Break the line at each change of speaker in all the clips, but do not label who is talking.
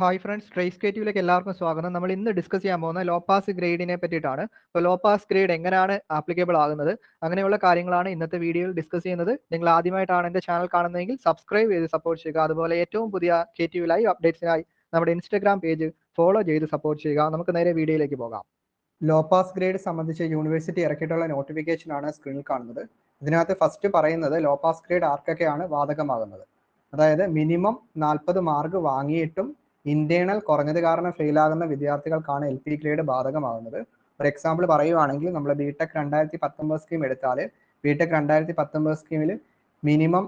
Hi friends trace ക്രിയേറ്റീവിലേക്ക് എല്ലാവർക്കും സ്വാഗതം. നമ്മൾ ഇന്ന് ഡിസ്കസ് ചെയ്യാൻ പോകുന്ന ലോ പാസ് ഗ്രേഡിനെ പറ്റിയിട്ടാണ്. അപ്പോൾ ലോ പാസ് ഗ്രേഡ് എങ്ങനെയാണ് ആപ്ലിക്കബിൾ ആകുന്നത്? അങ്ങനെയുള്ള കാര്യങ്ങളാണ് ഇന്നത്തെ വീഡിയോയിൽ ഡിസ്കസ് ചെയ്യുന്നത്. നിങ്ങൾ ആദ്യമായിട്ടാണ് എന്റെ ചാനൽ കാണുന്നതെങ്കിൽ സബ്സ്ക്രൈബ് ചെയ്ത് സപ്പോർട്ട് ചെയ്യുക. അതുപോലെ ഏറ്റവും പുതിയ ക്രിയേറ്റീവ് ലൈവ് അപ്ഡേറ്റ്സിനായി നമ്മുടെ ഇൻസ്റ്റഗ്രാം പേജ് ഫോളോ ചെയ്ത് സപ്പോർട്ട് ചെയ്യുക. നമുക്ക് നേരെ വീഡിയോയിലേക്ക് പോകാം. ലോ പാസ് ഗ്രേഡ് സംബന്ധിച്ച് യൂണിവേഴ്സിറ്റി ഇറക്കിയിട്ടുള്ള നോട്ടിഫിക്കേഷൻ ആണ് സ്ക്രീനിൽ കാണുന്നത്. ഇതിനകത്ത് ഫസ്റ്റ് പറയുന്നത് ലോ പാസ് ഗ്രേഡ് ആർക്കൊക്കെയാണ് ബാധകമാകുന്നത് അതായത് മിനിമം നാൽപ്പത് മാർക്ക് വാങ്ങിയിട്ടും ഇന്റേണൽ കുറഞ്ഞത് കാരണം ഫെയിൽ ആകുന്ന വിദ്യാർത്ഥികൾക്കാണ് എൽ പി ഗ്രേഡ് ബാധകമാകുന്നത്. ഒരു എക്സാമ്പിൾ പറയുവാണെങ്കിൽ നമ്മൾ ബി ടെക് രണ്ടായിരത്തി പത്തൊമ്പത് സ്കീം എടുത്താൽ ബി ടെക് രണ്ടായിരത്തി പത്തൊമ്പത് സ്കീമിൽ മിനിമം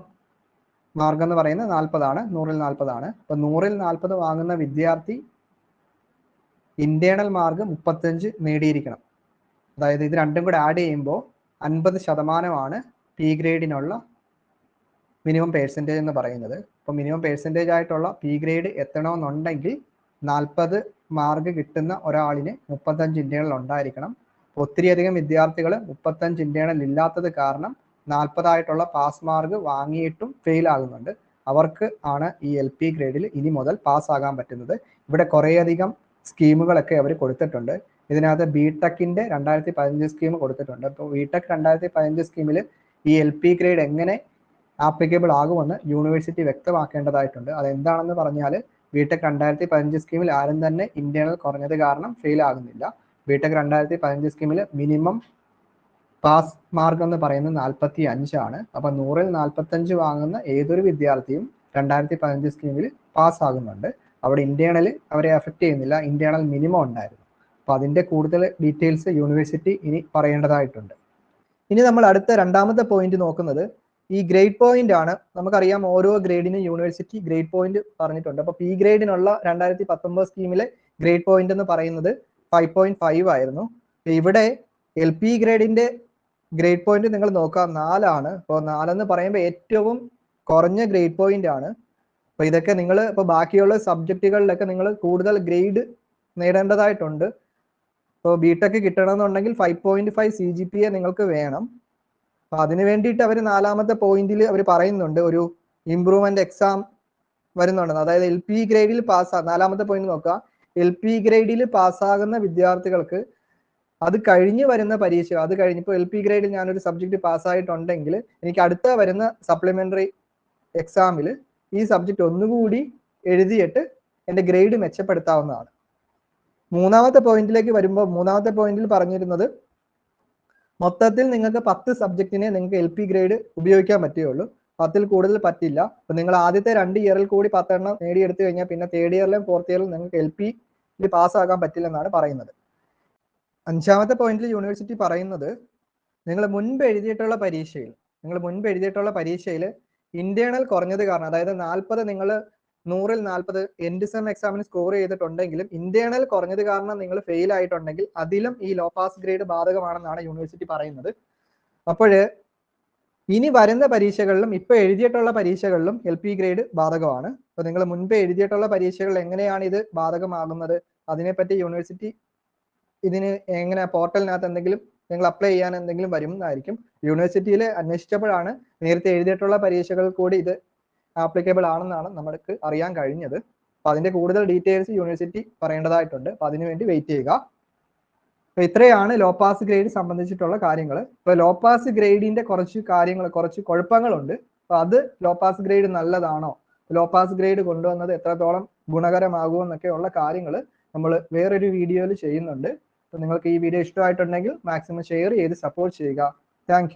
മാർക്ക് എന്ന് പറയുന്നത് നാൽപ്പതാണ് നൂറിൽ നാൽപ്പതാണ് അപ്പൊ നൂറിൽ നാൽപ്പത് വാങ്ങുന്ന വിദ്യാർത്ഥി ഇന്റേണൽ മാർക്ക് മുപ്പത്തഞ്ച് നേടിയിരിക്കണം. അതായത് ഇത് രണ്ടും കൂടെ ആഡ് ചെയ്യുമ്പോൾ അൻപത് ശതമാനമാണ് പി ഗ്രേഡിനുള്ള മിനിമം പേഴ്സന്റേജ് എന്ന് പറയുന്നത്. അപ്പോൾ മിനിമം പേഴ്സന്റേജ് ആയിട്ടുള്ള പി ഗ്രേഡ് എത്തണമെന്നുണ്ടെങ്കിൽ നാൽപ്പത് മാർക്ക് കിട്ടുന്ന ഒരാളിന് മുപ്പത്തഞ്ച് ഇന്റേണൽ ഉണ്ടായിരിക്കണം. ഒത്തിരിയധികം വിദ്യാർത്ഥികൾ മുപ്പത്തഞ്ച് ഇന്റേണൽ ഇല്ലാത്തത് കാരണം നാൽപ്പതായിട്ടുള്ള പാസ് മാർക്ക് വാങ്ങിയിട്ടും ഫെയിൽ ആകുന്നുണ്ട്. അവർക്ക് ആണ് ഈ എൽ പി ഗ്രേഡിൽ ഇനി മുതൽ പാസ് ആകാൻ പറ്റുന്നത്. ഇവിടെ കുറേയധികം സ്കീമുകളൊക്കെ അവർ കൊടുത്തിട്ടുണ്ട്. ഇതിനകത്ത് ബി ടെക്കിന്റെ രണ്ടായിരത്തി പതിനഞ്ച് സ്കീം കൊടുത്തിട്ടുണ്ട്. അപ്പോൾ ബി ടെക് രണ്ടായിരത്തി പതിനഞ്ച് സ്കീമിൽ ഈ എൽ പി ഗ്രേഡ് എങ്ങനെ ആപ്ലിക്കബിൾ ആകുമെന്ന് യൂണിവേഴ്സിറ്റി വ്യക്തമാക്കേണ്ടതായിട്ടുണ്ട്. അതെന്താണെന്ന് പറഞ്ഞാൽ ബിടെക് രണ്ടായിരത്തി പതിനഞ്ച് സ്കീമിൽ ആരും തന്നെ ഇന്റേണൽ കുറഞ്ഞത് കാരണം ഫെയിൽ ആകുന്നില്ല. ബിടെക് രണ്ടായിരത്തി പതിനഞ്ച് സ്കീമിൽ മിനിമം പാസ് മാർക്ക് എന്ന് പറയുന്നത് നാൽപ്പത്തി അഞ്ചാണ് അപ്പൊ നൂറിൽ നാൽപ്പത്തഞ്ച് വാങ്ങുന്ന ഏതൊരു വിദ്യാർത്ഥിയും രണ്ടായിരത്തി പതിനഞ്ച് സ്കീമിൽ പാസ് ആകുന്നുണ്ട്. അവിടെ ഇന്റേണൽ അവരെ അഫക്റ്റ് ചെയ്യുന്നില്ല. ഇന്റേണൽ മിനിമം ഉണ്ടായിരുന്നു. അപ്പൊ അതിന്റെ കൂടുതൽ ഡീറ്റെയിൽസ് യൂണിവേഴ്സിറ്റി ഇനി പറയേണ്ടതായിട്ടുണ്ട്. ഇനി നമ്മൾ അടുത്ത രണ്ടാമത്തെ പോയിന്റ് നോക്കുന്നത് ഈ ഗ്രേഡ് പോയിന്റ് ആണ് നമുക്കറിയാം ഓരോ ഗ്രേഡിനും യൂണിവേഴ്സിറ്റി ഗ്രേഡ് പോയിന്റ് പറഞ്ഞിട്ടുണ്ട്. അപ്പൊ പി ഗ്രേഡിനുള്ള രണ്ടായിരത്തി പത്തൊമ്പത് സ്കീമിലെ ഗ്രേഡ് പോയിന്റ് എന്ന് പറയുന്നത് ഫൈവ് പോയിന്റ് ഫൈവ് ആയിരുന്നു. ഇവിടെ എൽ പി ഗ്രേഡിന്റെ ഗ്രേഡ് പോയിന്റ് നിങ്ങൾ നോക്കാം നാലാണ് അപ്പോൾ നാലെന്ന് പറയുമ്പോൾ ഏറ്റവും കുറഞ്ഞ ഗ്രേഡ് പോയിന്റ് ആണ്. അപ്പൊ ഇതൊക്കെ നിങ്ങൾ ഇപ്പൊ ബാക്കിയുള്ള സബ്ജക്റ്റുകളിലൊക്കെ നിങ്ങൾ കൂടുതൽ ഗ്രേഡ് നേടേണ്ടതായിട്ടുണ്ട്. ഇപ്പോൾ ബി ടെക് കിട്ടണമെന്നുണ്ടെങ്കിൽ five point five C G P A നിങ്ങൾക്ക് വേണം. അപ്പൊ അതിന് വേണ്ടിയിട്ട് അവർ നാലാമത്തെ പോയിന്റിൽ അവർ പറയുന്നുണ്ട്. ഒരു ഇംപ്രൂവ്മെന്റ് എക്സാം വരുന്നുണ്ടെന്ന്. അതായത് എൽ പി ഗ്രേഡിൽ പാസ് നാലാമത്തെ പോയിന്റ് നോക്കുക. എൽ പി ഗ്രേഡിൽ പാസ്സാകുന്ന വിദ്യാർത്ഥികൾക്ക് അത് കഴിഞ്ഞ് വരുന്ന പരീക്ഷ അത് കഴിഞ്ഞിപ്പോൾ എൽ പി ഗ്രേഡിൽ ഞാനൊരു സബ്ജക്ട് പാസ്സായിട്ടുണ്ടെങ്കിൽ എനിക്ക് അടുത്ത വരുന്ന സപ്ലിമെന്ററി എക്സാമിൽ ഈ സബ്ജക്ട് ഒന്നുകൂടി എഴുതിയിട്ട് എന്റെ ഗ്രേഡ് മെച്ചപ്പെടുത്താവുന്നതാണ്. മൂന്നാമത്തെ പോയിന്റിലേക്ക് വരുമ്പോൾ മൂന്നാമത്തെ പോയിന്റിൽ പറഞ്ഞിരുന്നത് മൊത്തത്തിൽ നിങ്ങൾക്ക് പത്ത് സബ്ജക്റ്റിനെ നിങ്ങൾക്ക് എൽ പി ഗ്രേഡ് ഉപയോഗിക്കാൻ പറ്റുകയുള്ളൂ പത്തിൽ കൂടുതൽ പറ്റില്ല. അപ്പൊ നിങ്ങൾ ആദ്യത്തെ രണ്ട് ഇയറിൽ കൂടി പത്തെണ്ണം നേടിയെടുത്തു കഴിഞ്ഞാൽ പിന്നെ തേർഡ് ഇയറിലും ഫോർത്ത് ഇയറിലും നിങ്ങൾക്ക് എൽ പി പാസ്സാകാൻ പറ്റില്ലെന്നാണ് പറയുന്നത്. അഞ്ചാമത്തെ പോയിന്റിൽ യൂണിവേഴ്സിറ്റി പറയുന്നത് നിങ്ങൾ മുൻപ് എഴുതിയിട്ടുള്ള പരീക്ഷയിൽ നിങ്ങൾ മുൻപ് എഴുതിയിട്ടുള്ള പരീക്ഷയിൽ ഇന്റേണൽ കുറഞ്ഞത് കാരണം അതായത് നാൽപ്പത് നിങ്ങൾ നൂറിൽ നാൽപ്പത് എൻഡ് സെം എക്സാമിന് സ്കോർ ചെയ്തിട്ടുണ്ടെങ്കിലും ഇന്റേണൽ കുറഞ്ഞത് കാരണം നിങ്ങൾ ഫെയിൽ ആയിട്ടുണ്ടെങ്കിൽ അതിലും ഈ ലോ പാസ് ഗ്രേഡ് ബാധകമാണെന്നാണ് യൂണിവേഴ്സിറ്റി പറയുന്നത്. അപ്പോൾ ഇനി വരുന്ന പരീക്ഷകളിലും ഇപ്പൊ എഴുതിയിട്ടുള്ള പരീക്ഷകളിലും എൽ പി ഗ്രേഡ് ബാധകമാണ്. അപ്പൊ നിങ്ങൾ മുൻപ് എഴുതിയിട്ടുള്ള പരീക്ഷകൾ എങ്ങനെയാണ് ഇത് ബാധകമാകുന്നത്? അതിനെപ്പറ്റി യൂണിവേഴ്സിറ്റി ഇതിന് എങ്ങനെ പോർട്ടലിനകത്ത് എന്തെങ്കിലും നിങ്ങൾ അപ്ലൈ ചെയ്യാൻ എന്തെങ്കിലും വരുന്നതായിരിക്കും യൂണിവേഴ്സിറ്റിയിൽ അന്വേഷിച്ചപ്പോഴാണ് നേരത്തെ എഴുതിയിട്ടുള്ള പരീക്ഷകൾ കൂടി ഇത് ആപ്ലിക്കബിൾ ആണെന്നാണ് നമുക്ക് അറിയാൻ കഴിഞ്ഞത്. അപ്പൊ അതിന്റെ കൂടുതൽ ഡീറ്റെയിൽസ് യൂണിവേഴ്സിറ്റി പറയേണ്ടതായിട്ടുണ്ട്. അപ്പൊ അതിനുവേണ്ടി വെയിറ്റ് ചെയ്യുക. അപ്പോൾ ഇത്രയാണ് ലോ പാസ് ഗ്രേഡ് സംബന്ധിച്ചിട്ടുള്ള കാര്യങ്ങൾ ഇപ്പൊ ലോ പാസ് ഗ്രേഡിന്റെ കുറച്ച് കാര്യങ്ങൾ കുറച്ച് കുഴപ്പങ്ങളുണ്ട്. അപ്പോൾ അത് ലോ പാസ് ഗ്രേഡ് നല്ലതാണോ? ലോ പാസ് ഗ്രേഡ് കൊണ്ടുവന്നത് എത്രത്തോളം ഗുണകരമാകുമോ എന്നൊക്കെ ഉള്ള കാര്യങ്ങൾ നമ്മൾ വേറൊരു വീഡിയോയിൽ ചെയ്യുന്നുണ്ട്. അപ്പോൾ നിങ്ങൾക്ക് ഈ വീഡിയോ ഇഷ്ടമായിട്ടുണ്ടെങ്കിൽ മാക്സിമം ഷെയർ ചെയ്ത് സപ്പോർട്ട് ചെയ്യുക. താങ്ക്